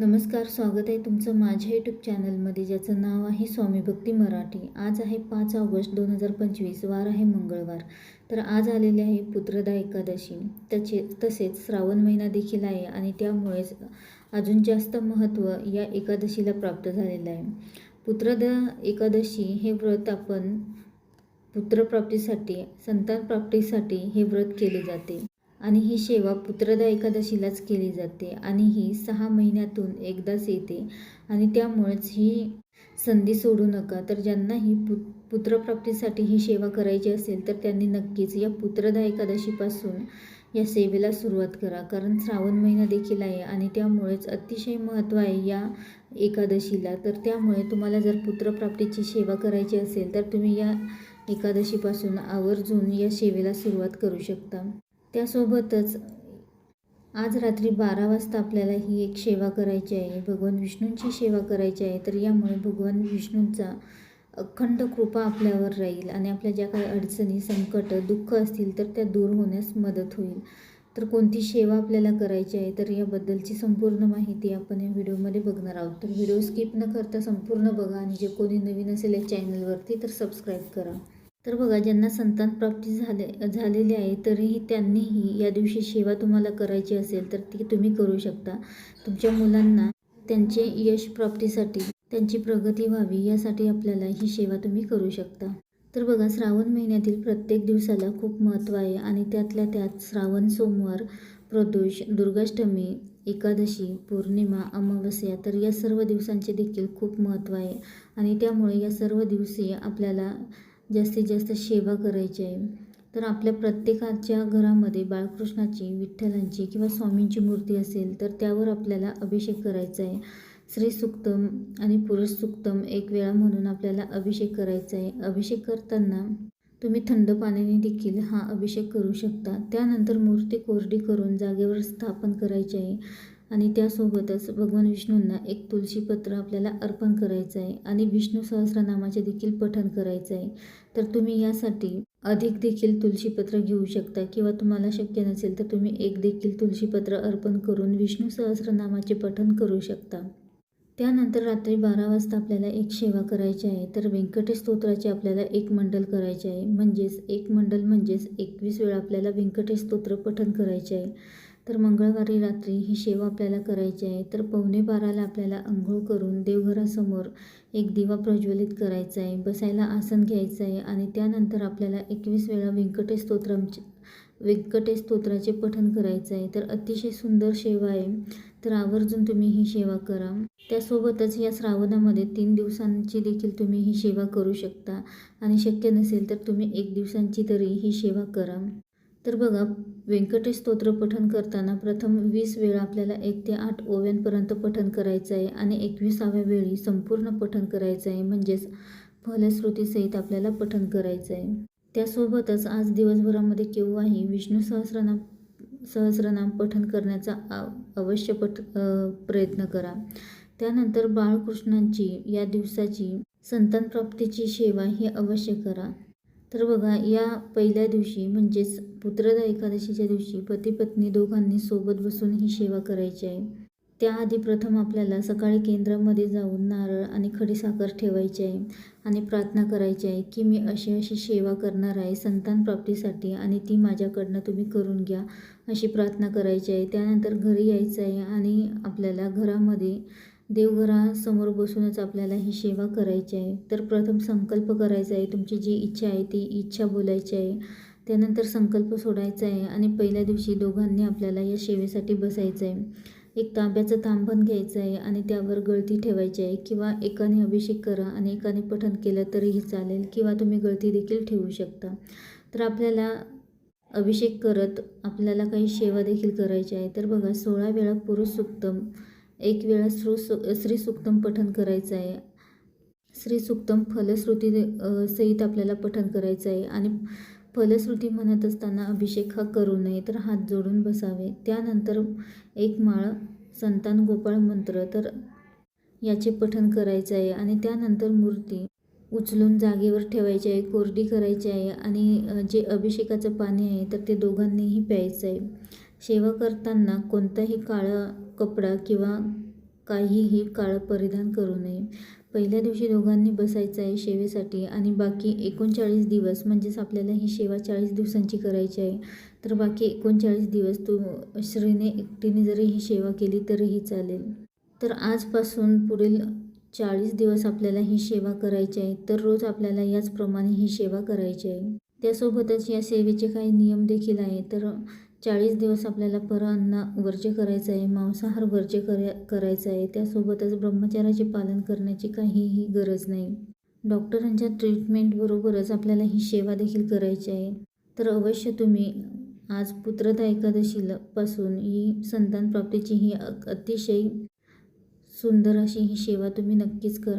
नमस्कार स्वागत आहे तुमचं माझ्या यूट्यूब चॅनलमध्ये ज्याचं नाव आहे स्वामी भक्ती मराठी. आज आहे पाच ऑगस्ट दोन हजार पंचवीस वार आहे मंगळवार. तर आज आलेले आहे पुत्रदा एकादशी. त्याचे तसेच श्रावण महिना देखील आहे आणि त्यामुळेच अजून जास्त महत्त्व या एकादशीला प्राप्त झालेलं आहे. पुत्रदा एकादशी हे व्रत आपण पुत्रप्राप्तीसाठी संतान प्राप्तीसाठी हे व्रत केले जाते. आणि ही सेवा पुत्रदा एकादशीलाच केली जाते आणि ही सहा महिन्यातून एकदाच येते आणि त्यामुळेच ही संधी सोडू नका. तर ज्यांना ही पु पुत्रप्राप्तीसाठी ही सेवा करायची असेल तर त्यांनी नक्कीच या पुत्रदा एकादशीपासून या सेवेला सुरुवात करा. कारण श्रावण महिना देखील आहे आणि त्यामुळेच अतिशय महत्त्व आहे या एकादशीला. तर त्यामुळे तुम्हाला जर पुत्रप्राप्तीची सेवा करायची असेल तर तुम्ही या एकादशीपासून आवर्जून या सेवेला सुरुवात करू शकता. त्यासोबतच आज रात्री बारा वाजता आपल्याला ही एक सेवा करायची आहे. भगवान विष्णूंची सेवा करायची आहे. तर यामुळे भगवान विष्णूंचा अखंड कृपा आपल्यावर राहील आणि आपल्या ज्या काही अडचणी संकट दुःख असतील तर त्या दूर होण्यास मदत होईल. तर कोणती सेवा आपल्याला करायची आहे तर याबद्दलची संपूर्ण माहिती आपण या व्हिडिओमध्ये बघणार आहोत. तर व्हिडिओ स्किप न करता संपूर्ण बघा आणि जे कोणी नवीन असेल या चॅनलवरती तर सबस्क्राईब करा. तर बघा ज्यांना संतान प्राप्ती झाले झालेली आहे तरीही त्यांनीही या दिवशी सेवा तुम्हाला करायची असेल तर ती तुम्ही करू शकता. तुमच्या मुलांना त्यांचे यश प्राप्तीसाठी त्यांची प्रगती व्हावी यासाठी आपल्याला ही सेवा तुम्ही करू शकता. तर बघा श्रावण महिन्यातील प्रत्येक दिवसाला खूप महत्त्व आहे आणि त्यातल्या त्यात श्रावण सोमवार प्रदोष दुर्गाष्टमी एकादशी पौर्णिमा अमावस्या तर या सर्व दिवसांचे देखील खूप महत्त्व आहे. आणि त्यामुळे या सर्व दिवशी आपल्याला जास्तीत जास्त सेवा करायची आहे तर आपल्या प्रत्येकाच्या घरामध्ये बाळकृष्णाची विठ्ठलांची किंवा स्वामींची मूर्ती असेल तर त्यावर आपल्याला अभिषेक करायचा आहे. श्री सुक्तम आणि पुरुष सुक्तम एक वेळा म्हणून आपल्याला अभिषेक करायचा आहे. अभिषेक करताना तुम्ही थंड पाण्याने देखील हा अभिषेक करू शकता. त्यानंतर मूर्ती कोरडी करून जागेवर स्थापन करायची आहे आणि त्यासोबतच भगवान विष्णूंना एक तुळशीपत्र आपल्याला अर्पण करायचं आहे आणि विष्णू सहस्रनामाचे देखील पठण करायचं आहे. तर तुम्ही यासाठी अधिक देखील तुळशीपत्र घेऊ शकता किंवा तुम्हाला शक्य नसेल तर तुम्ही एक देखील तुळशीपत्र अर्पण करून विष्णू सहस्रनामाचे पठण करू शकता. त्यानंतर रात्री बारा वाजता आपल्याला एक सेवा करायची आहे. तर व्यंकटेश स्तोत्राचे आपल्याला एक मंडल करायचे आहे. म्हणजेच एक मंडल म्हणजेच एकवीस वेळा आपल्याला व्यंकटेश स्तोत्र पठण करायचे आहे. तर मंगळवारी रात्री ही सेवा आपल्याला करायची आहे. तर पावणे बाराला आपल्याला आंघोळ करून देवघरासमोर एक दिवा प्रज्वलित करायचा आहे. बसायला आसन घ्यायचं आहे आणि त्यानंतर आपल्याला एकवीस वेळा व्यंकटेश स्तोत्रांचे व्यंकटेश स्तोत्राचे पठण करायचं आहे. तर अतिशय सुंदर सेवा आहे. तर आवर्जून तुम्ही ही सेवा करा. त्यासोबतच या श्रावणामध्ये तीन दिवसांची देखील तुम्ही ही सेवा करू शकता आणि शक्य नसेल तर तुम्ही एक दिवसांची तरी ही सेवा करा. तर बघा व्यंकटेश स्तोत्र पठन करताना प्रथम वीस वेळा आपल्याला एक ते आठ ओव्यांपर्यंत पठन करायचं आहे आणि एकविसाव्या वेळी संपूर्ण पठन करायचं आहे. म्हणजेच फलश्रुतीसहित आपल्याला पठन करायचं आहे. त्यासोबतच आज दिवसभरामध्ये केव्हाही विष्णू सहस्रनाम सहस्रनाम पठन करण्याचा अवश्य पठ प्रयत्न करा. त्यानंतर बाळकृष्णांची या दिवसाची संतान प्राप्तीची सेवा ही अवश्य करा. तर बघा या पहिल्या दिवशी म्हणजेच पुत्रदा एकादशीच्या दिवशी पती पत्नी दोघांनी सोबत बसून ही सेवा करायची आहे. त्याआधी प्रथम आपल्याला सकाळी केंद्रामध्ये जाऊन नारळ आणि खडीसाखर ठेवायची आहे आणि प्रार्थना करायची आहे की मी अशी अशी सेवा करणार आहे संतान प्राप्तीसाठी आणि ती माझ्याकडनं तुम्ही करून घ्या अशी प्रार्थना करायची आहे. त्यानंतर घरी यायचं आहे आणि आपल्याला घरामध्ये देवघरासमोर बसूनच आपल्याला ही सेवा करायची आहे. तर प्रथम संकल्प करायचा आहे. तुमची जी इच्छा आहे ती इच्छा बोलायची आहे. त्यानंतर संकल्प सोडायचा आहे आणि पहिल्या दिवशी दोघांनी आपल्याला या सेवेसाठी बसायचं आहे. एक तांब्याचं तांबण घ्यायचं आहे आणि त्यावर गळती ठेवायची आहे किंवा एकाने अभिषेक करा आणि एकाने पठण केलं तरीही चालेल किंवा तुम्ही गळती देखील ठेवू शकता. तर आपल्याला अभिषेक करत आपल्याला काही सेवा देखील करायची आहे. तर बघा सोळा वेळा पुरुष सुक्तम एक वेळा श्रू श्रीसुक्तम श्री सुक्तम करायचं आहे. श्री सुक्तम फलश्रुती सहित आपल्याला पठन करायचं आहे. आणि फलश्रुती म्हणत असताना अभिषेक हा करू नये तर हात जोडून बसावे. त्यानंतर एक माळ संतान गोपाळ मंत्र तर याचे पठन करायचं आहे. आणि त्यानंतर मूर्ती उचलून जागेवर ठेवायची आहे कोरडी करायची आहे. आणि जे अभिषेकाचं पाणी आहे तर ते दोघांनीही प्यायचं आहे. सेवा करताना कोणताही काळा कपडा किंवा काहीही काळं परिधान करू नये. पहिल्या दिवशी दोघांनी बसायचं आहे सेवेसाठी आणि बाकी एकोणचाळीस दिवस म्हणजेच आपल्याला ही सेवा चाळीस दिवसांची करायची आहे. तर बाकी एकोणचाळीस दिवस तू श्रीने एकटीने जरी ही सेवा केली तरीही चालेल. तर आजपासून पुढील चाळीस दिवस आपल्याला ही सेवा करायची आहे. तर रोज आपल्याला याचप्रमाणे ही सेवा करायची आहे. त्यासोबतच या सेवेचे काही नियम देखील आहे तर चाळीस दिवस आपल्याला परअन्न वर्ज्य करायचं आहे मांसाहार वर्ज्य करा करायचं आहे त्यासोबतच ब्रह्मचाराचे पालन करण्याची काहीही गरज नाही. डॉक्टरांच्या ट्रीटमेंटबरोबरच आपल्याला ही सेवा देखील करायची आहे. तर अवश्य तुम्ही आज पुत्रता एकादशीला पासून ही संतान प्राप्तीची ही अ- अतिशय सुंदर अशी ही सेवा तुम्ही नक्कीच करा.